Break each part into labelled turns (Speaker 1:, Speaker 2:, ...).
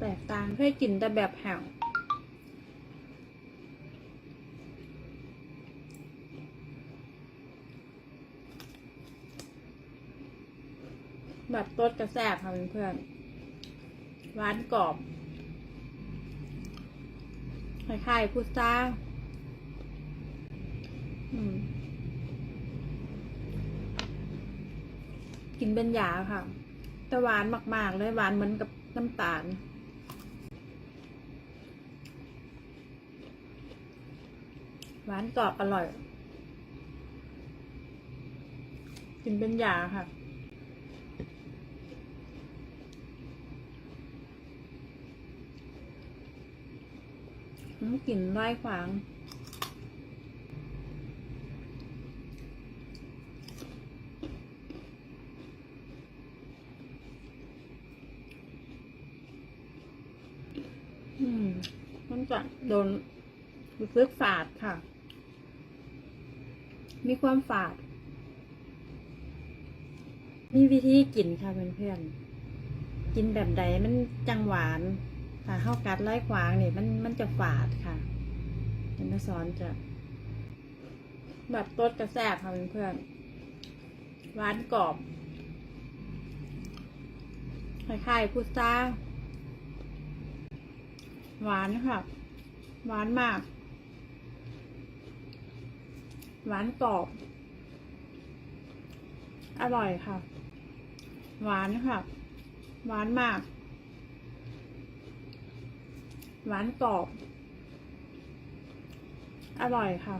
Speaker 1: แตกต่างเคยกินแต่แบบแห้วแบบต้ดกระแสบค่ะเพื่อนหวานกรอบคล้ายๆพุทราอกินเป็นยาค่ะ แต่หวานมาก ๆ เลยหวานเหมือนกับน้ำตาล หวานกรอบอร่อย กินเป็นยาค่ะ กลิ่นไร้ขวางอืมมันจะโดนรู้สึกฝาดค่ะ มีความฝาด มีวิธีกินค่ะเพื่อนๆ กินแบบใดมันจังหวานถ้าเข้ากัดไล่ขวางเนี่ยมันมันจะฝาดค่ะเดี๋ยวแม่สอนจะ แบบต้ดกระแสบค่ะเพื่อนๆ หวานกรอบคล้ายๆพุทราหวานค่ะ หวานมาก หวานกรอบ อร่อยค่ะ หวานค่ะ หวานมาก หวานกรอบ อร่อยค่ะ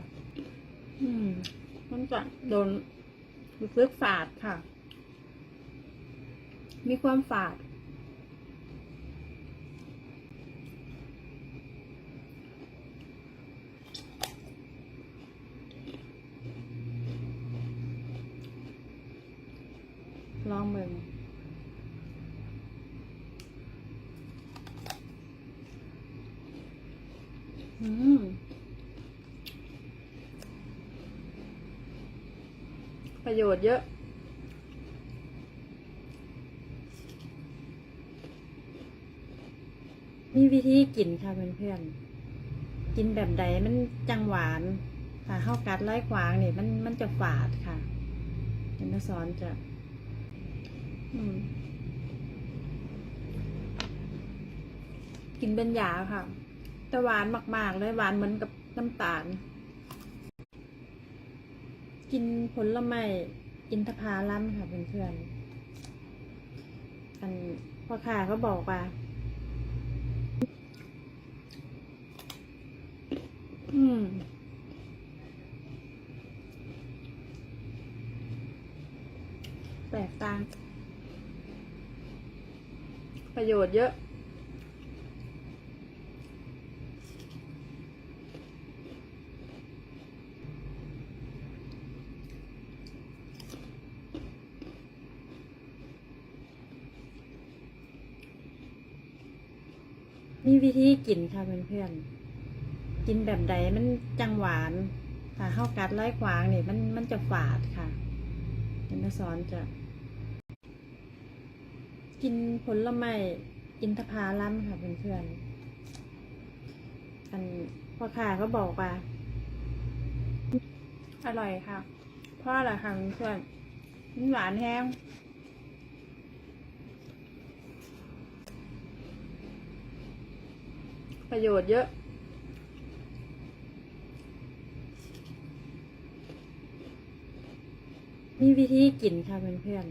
Speaker 1: อืม มันจะโดนรู้สึกฝาดค่ะ มีความฝาด ลองเบิ่งอืม ประโยชน์เยอะ มีวิธีกินค่ะเพื่อนๆ กินแบบใดมันจังหวานถ้าเข้ากัดไล่ขวางเนี่ยมันมันจะฝาดค่ะเดี๋ยวแม่สอนจะ อืมกินเป็นยาค่ะ แต่หวานมาก ๆ เลยหวานเหมือนกับน้ำตาล กินผลไม้อินทผลัมค่ะเพื่อนๆอันพ่อค้าเขาบอกว่าอืมแตกต่าง ประโยชน์เยอะ มีวิธีกินค่ะเพื่อนๆ กินแบบใดมันจังหวานถ้าเข้ากัดไล่ขวางเนี่ยมันมันจะฝาดค่ะเดี๋ยวแม่สอนจะ กินผลไม้อินทผลัมค่ะเพื่อนๆ อันพ่อค้าเขาบอกว่า อร่อยค่ะพราะอะไรค่ะเพื่อนๆมันหวานแห้ง ประโยชน์เยอะ มีวิธีกินค่ะเพื่อน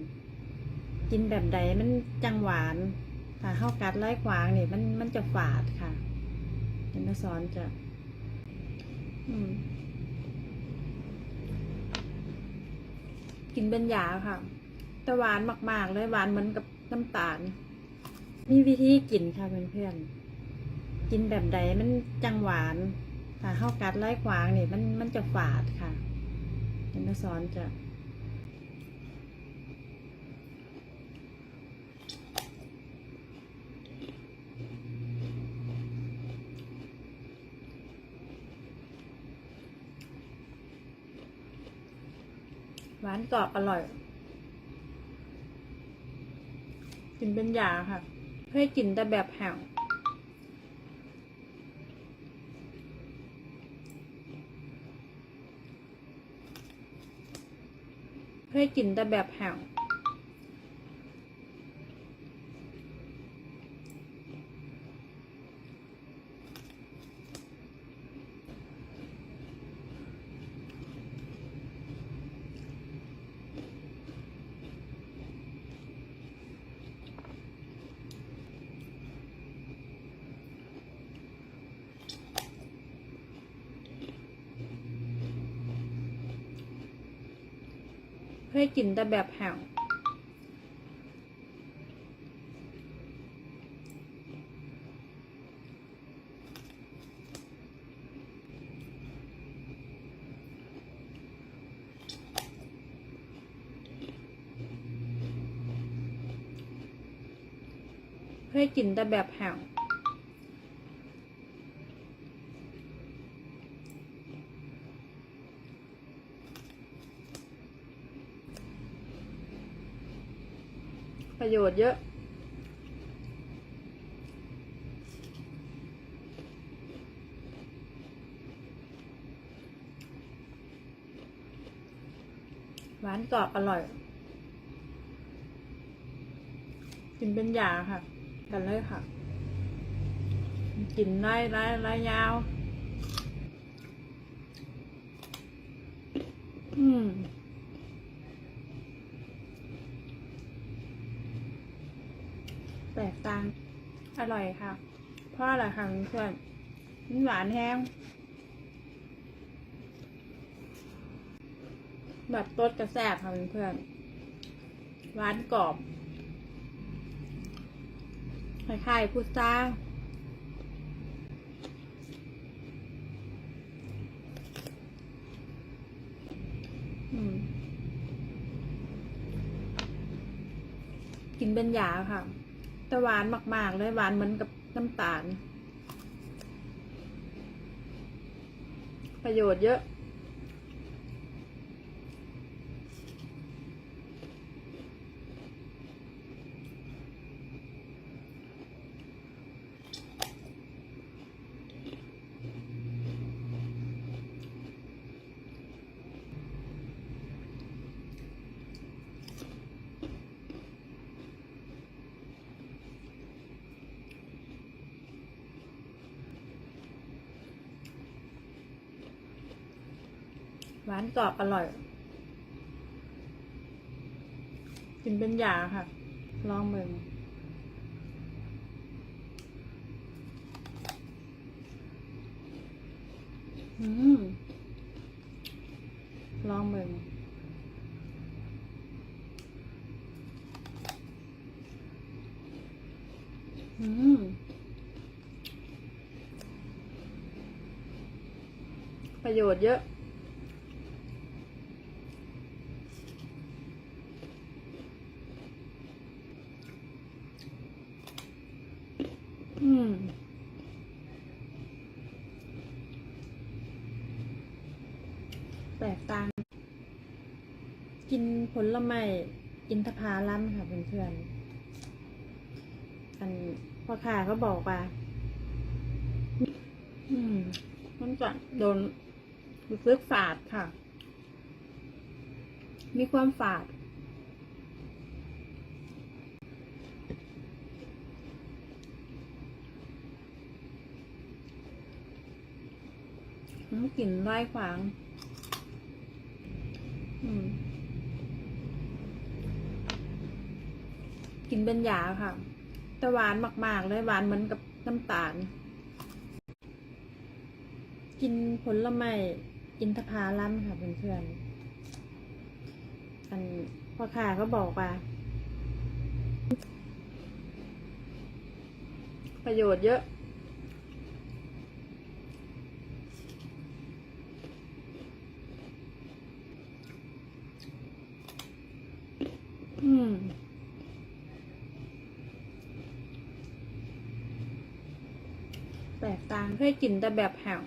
Speaker 1: ๆ กินแบบใดมันจังหวานถ้าเข้ากัดไล่ขวางเนี่ยมันมันจะฝาดค่ะเดี๋ยวม่สอนจะกินเป็นยาค่ะ แต่หวานมาก ๆ เลยหวานเหมือนกับน้ำตาล มีวิธีกินค่ะเพื่อนๆ กินแบบใดมันจังหวานถ้าเข้ากัดไล่ขวางเนี่ยมันมันจะฝาดค่ะเดี๋ยวแม่สอนจะหวานกรอบอร่อย กินเป็นยาค่ะ เพื่อกินแต่แบบแห้ว เคยกินแต่แบบแห้ง เคยกินแต่แบบแห้งเคยกินแต่แบบแห้ง ประโยชน์เยอะ หวานกรอบอร่อย กินเป็นยาค่ะ กันเลยค่ะ กินได้ได้ได้ยาว อืม แตกต่าง อร่อยค่ะ เพราะอะไรคะเพื่อนมันหวานแห้งแบบต้ดกระแสบค่ะเพื่อนหวานกรอบคล้ายๆพุทราอืมกินเป็นยาค่ะ แต่หวานมาก ๆ เลยหวานเหมือนกับน้ำตาล ประโยชน์เยอะ หวานกรอบอร่อย กินเป็นยาค่ะ ลองเมืองอืมลองเมืองอืมประโยชน์เยอะ อืม แตกต่าง กินผลไม้อินทผลัมค่ะเพื่อนๆอันพ่อค้าเขาบอกว่าอืม มันจะโดนรู้สึกฝาดค่ะ มีความฝาดกลิ่นไล่ขวาง อืม กินเป็นยาค่ะ แต่หวานมาก ๆ เลยหวานเหมือนกับน้ำตาล กินผลไม้อินทผลัมค่ะเพื่อนๆอันพ่อค้าเขาบอกว่า ประโยชน์เยอะอืม แตกต่าง เพื่อกินแต่แบบแห้ง